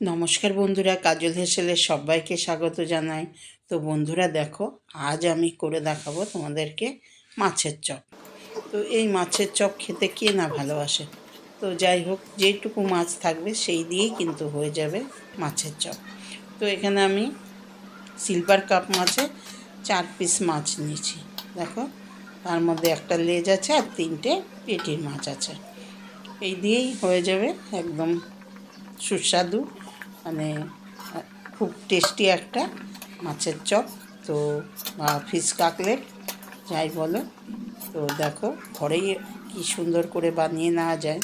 নমস্কার বন্ধুরা, কাজল হেসেলের সবাইকে স্বাগত জানাই। তো বন্ধুরা, দেখো, আজ আমি করে দেখাবো তোমাদেরকে মাছের চপ। তো এই মাছের চপ খেতে কে না ভালোবাসে? তো যাই হোক, যেটুকু মাছ থাকবে সেই দিয়েই কিন্তু হয়ে যাবে মাছের চপ। তো এখানে আমি সিলভার কাপ মাছে চার পিস মাছ নিয়েছি। দেখো, তার মধ্যে একটা লেজ আছে আর তিনটে পেটির মাছ আছে। এই দিয়েই হয়ে যাবে একদম সুস্বাদু মানে খুব টেস্টি একটা মাছের চপ। তো, বা ফিশ কাকলেট, যাই বলো। তো দেখো, ঘরেই কি সুন্দর করে বানিয়ে নেওয়া যায়।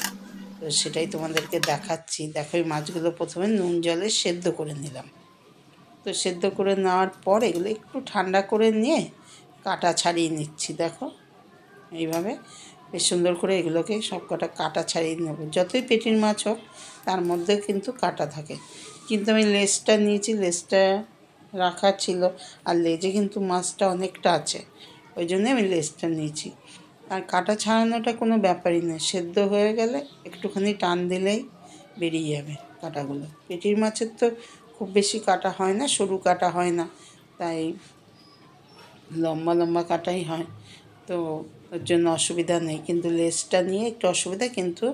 তো সেটাই তোমাদেরকে দেখাচ্ছি। দেখো, এই মাছগুলো প্রথমে নুন জলে সেদ্ধ করে নিলাম। তো সেদ্ধ করে নেওয়ার পর এগুলো একটু ঠান্ডা করে নিয়ে কাটা ছাড়িয়ে নিচ্ছি, দেখো। এইভাবে বেশ সুন্দর করে এগুলোকে সব কটা কাটা ছাড়িয়ে নেব। যতই পেটির মাছ হোক, তার মধ্যে কিন্তু কাটা থাকে। কিন্তু আমি লেজটা নিয়েছি লেজটা রাখা ছিল। আর লেজে কিন্তু মাছটা অনেকটা আছে। ওই জন্য আমি লেজটা নিয়েছি। আর কাটা ছাড়ানোটা কোনো ব্যাপারই নয় সেদ্ধ হয়ে গেলে একটুখানি টান দিলেই বেরিয়ে যাবে কাটাগুলো। পেটির মাছের তো খুব বেশি কাটা হয় না, সরু কাটা হয় না। তাই লম্বা লম্বা কাটাই হয়। তো ওর জন্য অসুবিধা নেই। কিন্তু লেসটা নিয়ে একটু অসুবিধা, কিন্তু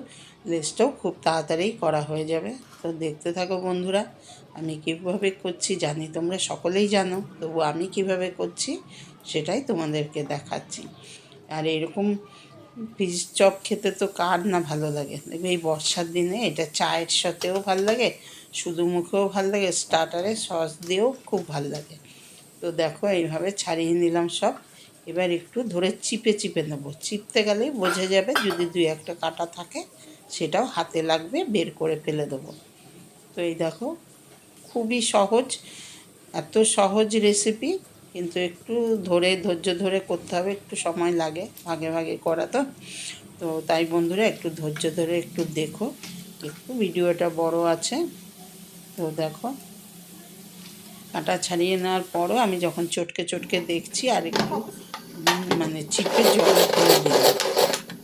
লেসটাও খুব তাড়াতাড়ি করা হয়ে যাবে। তো দেখতে থাকো বন্ধুরা, আমি কীভাবে করছি জানি, তোমরা সকলেই জানো, তবু আমি কীভাবে করছি সেটাই তোমাদেরকে দেখাচ্ছি। আর এরকম ফিশ চপ খেতে তো কার না ভালো লাগে? এই বর্ষার দিনে এটা চায়ের সাথেও ভালো লাগে, শুধু মুখেও ভালো লাগে স্টার্টারে সস দিয়েও খুব ভালো লাগে। তো দেখো, এইভাবে ছাড়িয়ে নিলাম সব। এবার একটু ধরে চিপে চিপে নেব। চিপতে গেলেই বোঝা যাবে যদি দুই একটা কাটা থাকে সেটাও হাতে লাগবে, বের করে ফেলে দেবো। তো এই দেখো, খুবই সহজ, এত সহজ রেসিপি কিন্তু একটু ধরে, ধৈর্য ধরে করতে হবে, একটু সময় লাগে ভাগে ভাগে করা তো তো তাই বন্ধুরা, একটু ধৈর্য ধরে একটু দেখো, একটু ভিডিওটা বড় আছে। তো দেখো, কাঁটা ছাড়িয়ে নেওয়ার পরও আমি যখন চটকে চটকে দেখছি, আর একটু মানে চিপে জল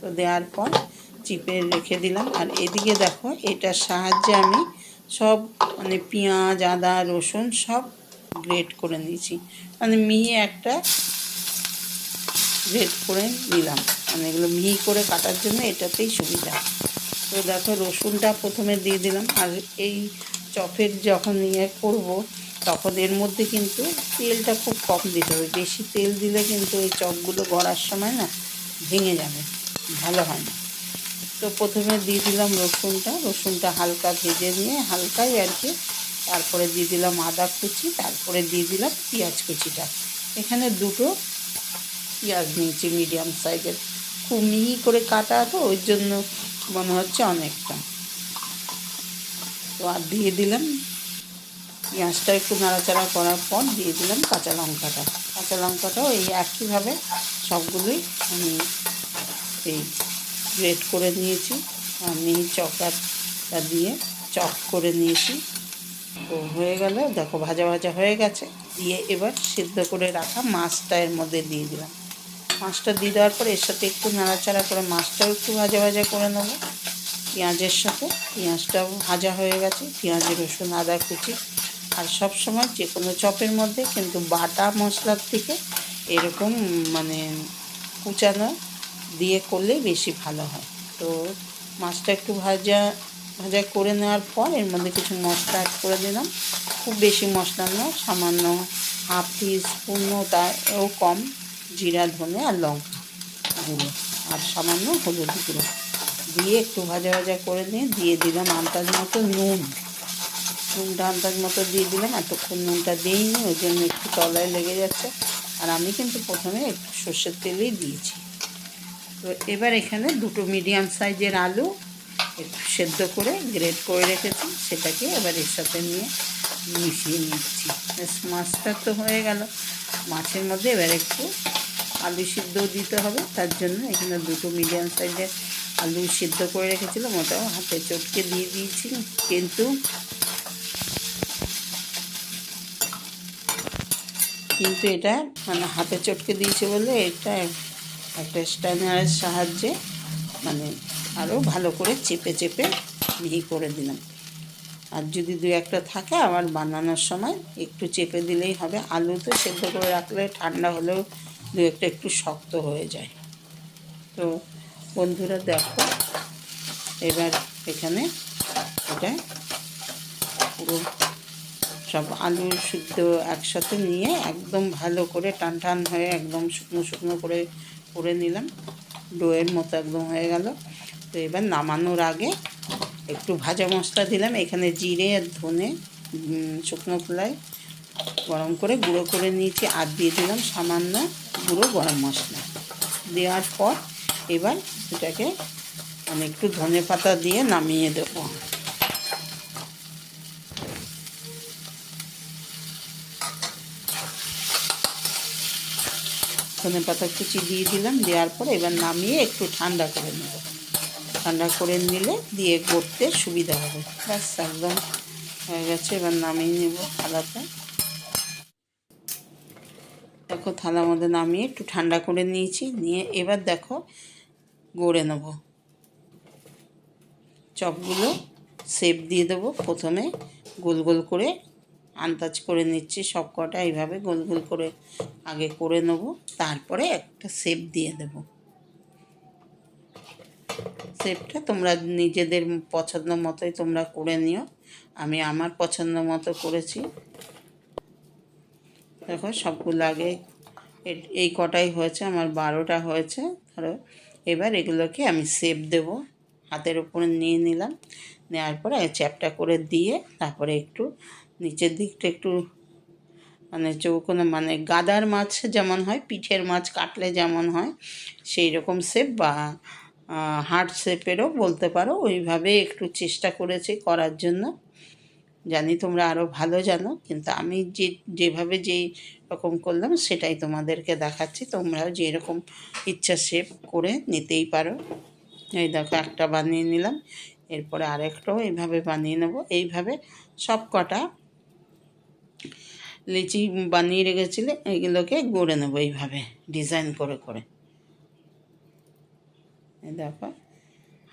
তো দেওয়ার পর চিপে রেখে দিলাম। আর এদিকে দেখো, এটার সাহায্যে আমি সব মানে পেঁয়াজ, আদা, রসুন সব গ্রেট করে নিয়েছি। মানে মিহি একটা গ্রেট করে নিলাম। মানে এগুলো মিহি করে কাটার জন্য এটাতেই সুবিধা। তো দেখো, রসুনটা প্রথমে দিয়ে দিলাম। আর এই চপের যখন ইয়ে করব, তখন এর মধ্যে কিন্তু তেলটা খুব কম দিতে হবে। বেশি তেল দিলে কিন্তু এই চপগুলো গড়ার সময় না ভেঙে যাবে, ভালো হয় না। তো প্রথমে দিয়ে দিলাম রসুনটা। রসুনটা হালকা ভেজে নিয়ে হালকাই আর কি, তারপরে দিয়ে দিলাম আদা কুচি, তারপরে দিয়ে দিলাম পেঁয়াজ কুচিটা। এখানে দুটো পেঁয়াজ নিয়েছি মিডিয়াম সাইজের। খুব মিহি করে কাটা তো, ওই জন্য মনে হচ্ছে অনেকটা। তো আর দিয়ে দিলাম পেঁয়াজটা একটু নাড়াচাড়া করার পর দিয়ে দিলাম কাঁচা লঙ্কাটা। কাঁচা লঙ্কাটাও এই একইভাবে সবগুলোই আমি এই গ্রেট করে নিয়েছি। আমি চকাটা দিয়ে চপ করে নিয়েছি। তো হয়ে গেল, দেখো ভাজা ভাজা হয়ে গেছে। দিয়ে এবার সিদ্ধ করে রাখা মাছটা এর মধ্যে দিয়ে দিলাম। মাছটা দিয়ে দেওয়ার পর এর সাথে একটু নাড়াচাড়া করে মাছটাও একটু ভাজা ভাজা করে নেব। পেঁয়াজের সাথে, পেঁয়াজটাও ভাজা হয়ে গেছে, পেঁয়াজ, রসুন, আদা, কুচি। আর সব সময় যে কোনো চপের মধ্যে কিন্তু বাটা মশলার থেকে এরকম মানে কুচানো দিয়ে করলে বেশি ভালো হয়। তো মাছটা একটু ভাজা ভাজা করে নেওয়ার পর এর মধ্যে কিছু মশলা অ্যাড করে দিলাম। খুব বেশি মশলা নয় সামান্য হাফ টি স্পুন তারও কম, জিরা, ধনে আর লঙ্কা গুঁড়ো আর সামান্য হলুদ গুঁড়ো। দিয়ে একটু ভাজা ভাজা করে নিয়ে দিয়ে দিলাম আন্দাজ মতো নুন। নুনটা আন্দাজ মতো দিয়ে দিলাম, এতক্ষণ নুনটা দিইনি, ওই জন্য একটু তলায় লেগে যাচ্ছে। আর আমি কিন্তু প্রথমে একটু সর্ষের তেলেই দিয়েছি। তো এবার এখানে দুটো মিডিয়াম সাইজের আলু একটু সেদ্ধ করে গ্রেট করে রেখেছি। সেটাকে এবার এর সাথে নিয়ে মিশিয়ে নিচ্ছি। মাছটা তো হয়ে গেল। মাছের মধ্যে এবার একটু আলু সিদ্ধ দিতে হবে। তার জন্য এখানে দুটো মিডিয়াম সাইজের আলু সিদ্ধ করে রেখেছিলাম। ওটাও হাতে চটকে দিয়ে দিয়েছি। কিন্তু কিন্তু এটা মানে হাতে চটকে দিয়েছে বলে এটা একটা স্ট্যানারের সাহায্যে মানে আরও ভালো করে চেপে চেপে মিহি করে দিলাম। আর যদি দু একটা থাকে আবার বানানোর সময় একটু চেপে দিলেই হবে। আলু তো সেদ্ধ করে রাখলে ঠান্ডা হলেও দু একটা একটু শক্ত হয়ে যায়। তো বন্ধুরা দেখো, এবার এখানে এটা পুরো সব আলু সিদ্ধ একসাথে নিয়ে একদম ভালো করে টান টান হয়ে একদম শুকনো শুকনো করে করে নিলাম। ডোয়ের মতো একদম হয়ে গেল। তো এবার নামানোর আগে একটু ভাজা মশলা দিলাম। এখানে জিরে আর ধনে শুকনো খোলায় গরম করে গুঁড়ো করে নিয়েছি আর দিয়ে দিলাম সামান্য গুঁড়ো গরম মশলা। দেওয়ার পর এবার এটাকে মানে একটু ধনে পাতা দিয়ে নামিয়ে দেবো। ধনে পাতা কুচি দিয়ে দিলাম, দেওয়ার পর এবার নামিয়ে একটু ঠান্ডা করে নেব। ঠান্ডা করে নিলে দিয়ে করতে সুবিধা হবে। ব্যাস, একদম হয়ে গেছে, এবার নামিয়ে নেব থালাতে দেখো, থালার মধ্যে নামিয়ে একটু ঠান্ডা করে নিয়েছি, নিয়ে এবার দেখো, গড়ে নেব। চপগুলো শেপ দিয়ে দেবো, প্রথমে গোল গোল করে আন্দাজ করে নিচ্ছি, সব কটা এইভাবে গোল গোল করে আগে করে নেব, তারপরে একটা শেপ দিয়ে দেব। শেপটা তোমরা নিজেদের পছন্দ মতোই তোমরা করে নিও। আমি আমার পছন্দ মতো করেছি। দেখো সবগুলো আগে এই কটাই হয়েছে, আমার বারোটা হয়েছে। ধরো, এবার এগুলোকে আমি শেপ দেব। হাতের উপরে নিয়ে নিলাম। নেওয়ার পরে চ্যাপটা করে দিয়ে তারপরে একটু নিচের দিকটা একটু মানে চৌকোনো মানে গাদার মাছ যেমন হয়, পিঠের মাছ কাটলে যেমন হয়, সেই রকম শেপ বা হার্ট শেপেরও বলতে পারো। ওইভাবে একটু চেষ্টা করেছি করার জন্য। জানি তোমরা আরও ভালো জানো, কিন্তু আমি যে, যেভাবে যেই রকম করলাম সেটাই তোমাদেরকে দেখাচ্ছি। তোমরাও যেরকম ইচ্ছা শেপ করে নিতেই পারো। এই দেখো, একটা বানিয়ে নিলাম। এরপরে আরেকটাও এইভাবে বানিয়ে নেব। এইভাবে সব কটা লিচি বানিয়ে রেখেছিলে এইগুলোকে গড়ে নেব এইভাবে, ডিজাইন করে করে। দেখো,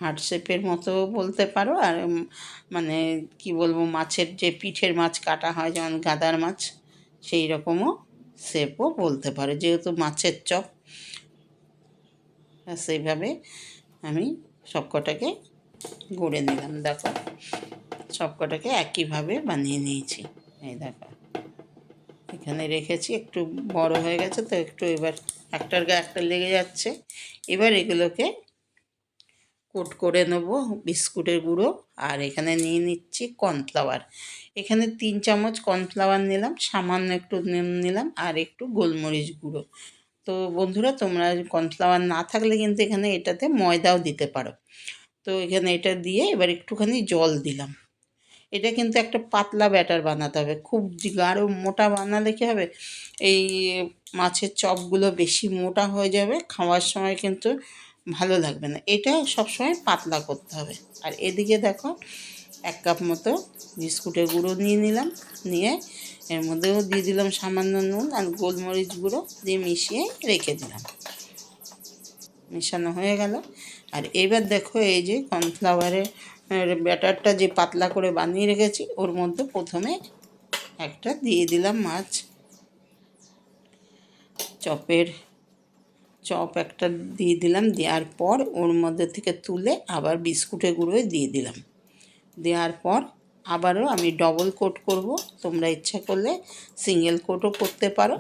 হার্ট শেপের মতো বলতে পারো, আর মানে কি বলব, মাছের যে পিঠের মাছ কাটা হয়, যেমন গাদার মাছ, সেই রকমও শেপও বলতে পারো, যেহেতু মাছের চপ। সেইভাবে আমি সবকটাকে গড়ে নিলাম, দেখো। সবকটাকে একইভাবে বানিয়ে নিয়েছি, এই দেখো। এখানে রেখেছি, একটু বড় হয়ে গেছে তো একটু এবার একটার গায়ে একটা লেগে যাচ্ছে। এবার এগুলোকে কোট করে নেব বিস্কুটের গুঁড়ো আর এখানে নিয়ে নিচ্ছি কর্নফ্লাওয়ার। এখানে তিন চামচ কর্নফ্লাওয়ার নিলাম, সামান্য একটু নিলাম আর একটু গোলমরিচ গুঁড়ো। তো বন্ধুরা, তোমরা কর্নফ্লাওয়ার না থাকলে কিন্তু এখানে এটাতে ময়দাও দিতে পারো। তো এখানে এটা দিয়ে এবার একটুখানি জল দিলাম। এটা কিন্তু একটা পাতলা ব্যাটার বানাতে হবে। খুব গাঢ় মোটা বানালে কী হবে? এই মাছের চপগুলো বেশি মোটা হয়ে যাবে, খাওয়ার সময় কিন্তু ভালো লাগবে না। এটা সবসময় পাতলা করতে হবে। আর এদিকে দেখো, এক কাপ মতো বিস্কুটের গুঁড়ো নিয়ে নিলাম, নিয়ে এর মধ্যেও দিয়ে দিলাম সামান্য নুন আর গোলমরিচ গুঁড়ো দিয়ে মিশিয়ে রেখে দিলাম। মেশানো হয়ে গেল। আর এবার দেখো এই যে কর্নফ্লাওয়ারের ব্যাটারটা যে পাতলা করে বানিয়ে রেখেছি, ওর মধ্যে প্রথমে একটা দিয়ে দিলাম মাছ। চপের চপ একটা দিয়ে দিলাম, দেওয়ার পর ওর মধ্যে থেকে তুলে আবার বিস্কুটে গুঁড়ো দিয়ে দিলাম। দেওয়ার পর আবারও আমি ডবল কোট করব। তোমরা ইচ্ছা করলে সিঙ্গেল কোটও করতে পারো।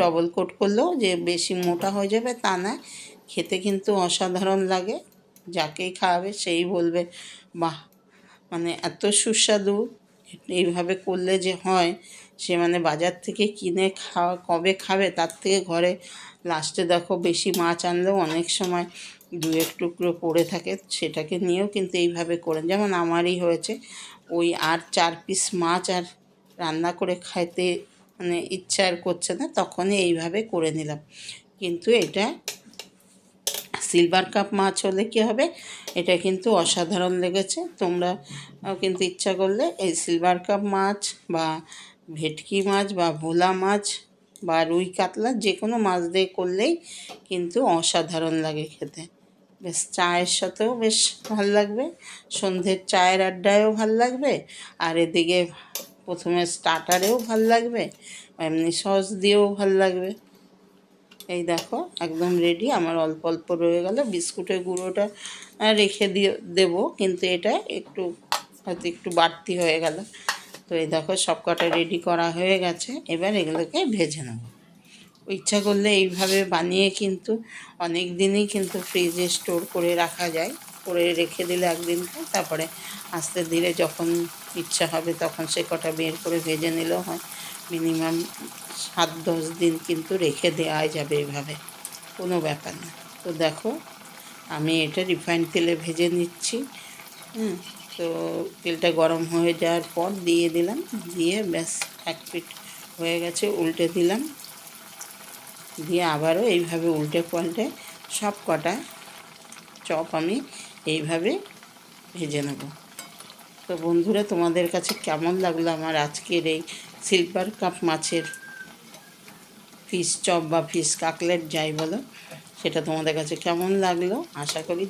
ডবল কোট করলেও যে বেশি মোটা হয়ে যাবে তা না খেতে কিন্তু অসাধারণ লাগে। যাকেই খাওয়াবে সেই বলবে, বাহ মানে এত সুস্বাদু। এইভাবে করলে যে হয়, সে মানে বাজার থেকে কিনে খাওয়া, কবে খাবে? তার থেকে ঘরে লাস্টে দেখো বেশি মাছ আনলেও অনেক সময় দু এক টুকরো পড়ে থাকে, সেটাকে নিয়েও কিন্তু এইভাবে করেন যেমন আমারই হয়েছে, ওই আর চার পিস মাছ আর রান্না করে খাইতে মানে ইচ্ছা আর করছে না, তখনই এইভাবে করে নিলাম। কিন্তু এটা সিলভার কাপ মাছ হলে কী হবে? এটা কিন্তু অসাধারণ লেগেছে। তোমরা কিন্তু ইচ্ছা করলে এই সিলভার কাপ মাছ বা ভেটকি মাছ বা ভোলা মাছ বা রুই কাতলা যে কোনো মাছ দিয়ে করলেই কিন্তু অসাধারণ লাগে খেতে। বেশ, চায়ের সাথেও বেশ ভালো লাগবে, সন্ধ্যের চায়ের আড্ডায়ও ভালো লাগবে, আর এদিকে প্রথমে স্টার্টারেও ভালো লাগবে এমনি সস দিয়েও ভালো লাগবে। এই দেখো, একদম রেডি আমার অল্প অল্প রয়ে গেল। বিস্কুটের গুঁড়োটা রেখে দিয়ে দেবো, কিন্তু এটা একটু, হয়তো একটু বাড়তি হয়ে গেল। তো এই দেখো সব কটা রেডি করা হয়ে গেছে। এবার এগুলোকে ভেজে নেব। ইচ্ছা করলে এইভাবে বানিয়ে কিন্তু অনেক দিনই কিন্তু ফ্রিজে স্টোর করে রাখা যায়। করে রেখে দিলে একদিন তারপরে আস্তে ধীরে যখন ইচ্ছা হবে তখন সে কটা বের করে ভেজে নিলেও হয়। মিনিমাম সাত, দশ দিন কিন্তু রেখে দেওয়া যাবে এইভাবে কোনো ব্যাপার না। তো দেখো, আমি এটা রিফাইন তেলে ভেজে নিচ্ছি। হুম, তো তেলটা গরম হয়ে যাওয়ার পর দিয়ে দিলাম। দিয়ে ব্যাস, এক পিঠ হয়ে গেছে, উল্টে দিলাম। দিয়ে আবারও এইভাবে উল্টে পাল্টে সব কটা চপ আমি এইভাবে ভেজে নেব। তো বন্ধুরা, তোমাদের কাছে কেমন লাগল আমার আজকের এই সিলভার কাপ মাছের ফিশ চপ বা ফিশ কাকলেট যাই বলো, সেটা তোমাদের কাছে কেমন লাগল? আশা করি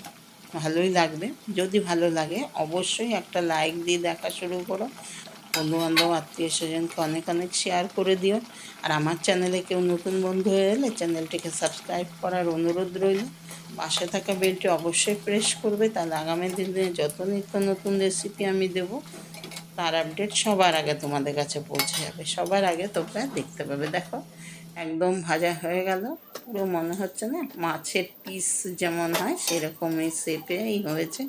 ভালোই লাগবে। যদি ভালো লাগে, অবশ্যই একটা লাইক দিয়ে দেখা শুরু করো। বন্ধুবান্ধব, আত্মীয় স্বজনকে অনেক অনেক শেয়ার করে দিও। আর আমার চ্যানেলে কেউ নতুন বন্ধু হয়ে এলে চ্যানেলটিকে সাবস্ক্রাইব করার অনুরোধ রইল। পাশে থাকা বেলটি অবশ্যই প্রেস করবে। তাহলে আগামী দিনে যত নিত্য নতুন রেসিপি আমি দেব, তার আপডেট সবার আগে তোমাদের কাছে পৌঁছে যাবে। সবার আগে তোমরা দেখতে পাবে। দেখো একদম ভাজা হয়ে গেল। পুরো মনে হচ্ছে না মাছের পিস যেমন হয় সেরকমই শেপেই হয়েছে।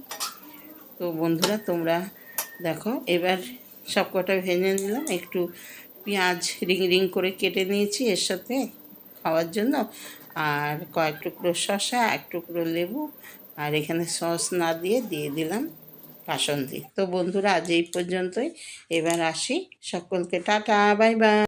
তো বন্ধুরা, তোমরা দেখো, এবার সব কটা ভেজে নিলাম। একটু পেঁয়াজ রিং রিং করে কেটে নিয়েছি এর সাথে খাওয়ার জন্য। আর কয়েক টুকরো শসা, এক টুকরো লেবু আর এখানে সস না দিয়ে দিয়ে দিলাম কাসন্দি তো বন্ধুরা, আজ এই পর্যন্তই। এবার আসি সকলকে। Ta ta, bye bye.